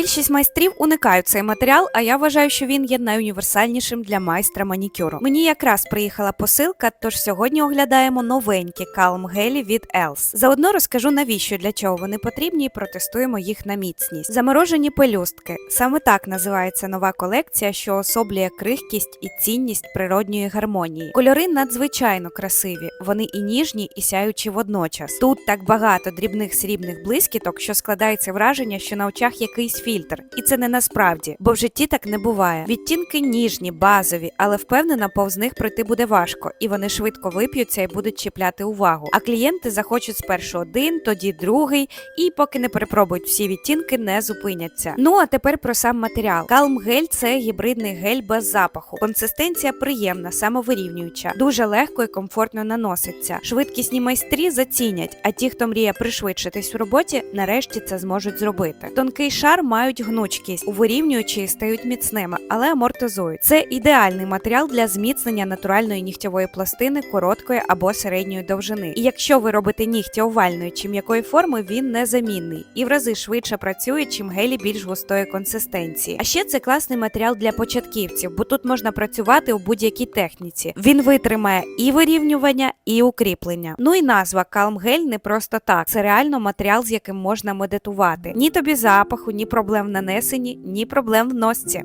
Більшість майстрів уникають цей матеріал, а я вважаю, що він є найуніверсальнішим для майстра манікюру. Мені якраз приїхала посилка, тож сьогодні оглядаємо новенькі калм гелі від Els. Заодно розкажу навіщо для чого вони потрібні і протестуємо їх на міцність. Заморожені пелюстки. Саме так називається нова колекція, що особлює крихкість і цінність природньої гармонії. Кольори надзвичайно красиві, вони і ніжні, і сяючі водночас. Тут так багато дрібних срібних блискіток, що складається враження, що на очах якийсь фільтр, і це не насправді, бо в житті так не буває. Відтінки ніжні, базові, але впевнена, повз них пройти буде важко, і вони швидко вип'ються і будуть чіпляти увагу. А клієнти захочуть спершу один, тоді другий, і поки не перепробують всі відтінки, не зупиняться. Ну а тепер про сам матеріал. Калм гель це гібридний гель без запаху. Консистенція приємна, самовирівнююча, дуже легко і комфортно наноситься. Швидкісні майстрі зацінять, а ті, хто мріє пришвидшитись у роботі, нарешті це зможуть зробити. Тонкий шар мають гнучкість, увирівнюючи і стають міцними, але амортизують. Це ідеальний матеріал для зміцнення натуральної нігтєвої пластини короткої або середньої довжини. І якщо ви робите нігті овальної чи м'якої форми, він незамінний і в рази швидше працює, чим гелі більш густої консистенції. А ще це класний матеріал для початківців, бо тут можна працювати у будь-якій техніці. Він витримає і вирівнювання, і укріплення. Ну і назва Calm Gel не просто так. Це реально матеріал, з яким можна медитувати. Ні тобі запаху, ні проблем в нанесенні, ні проблем в носці.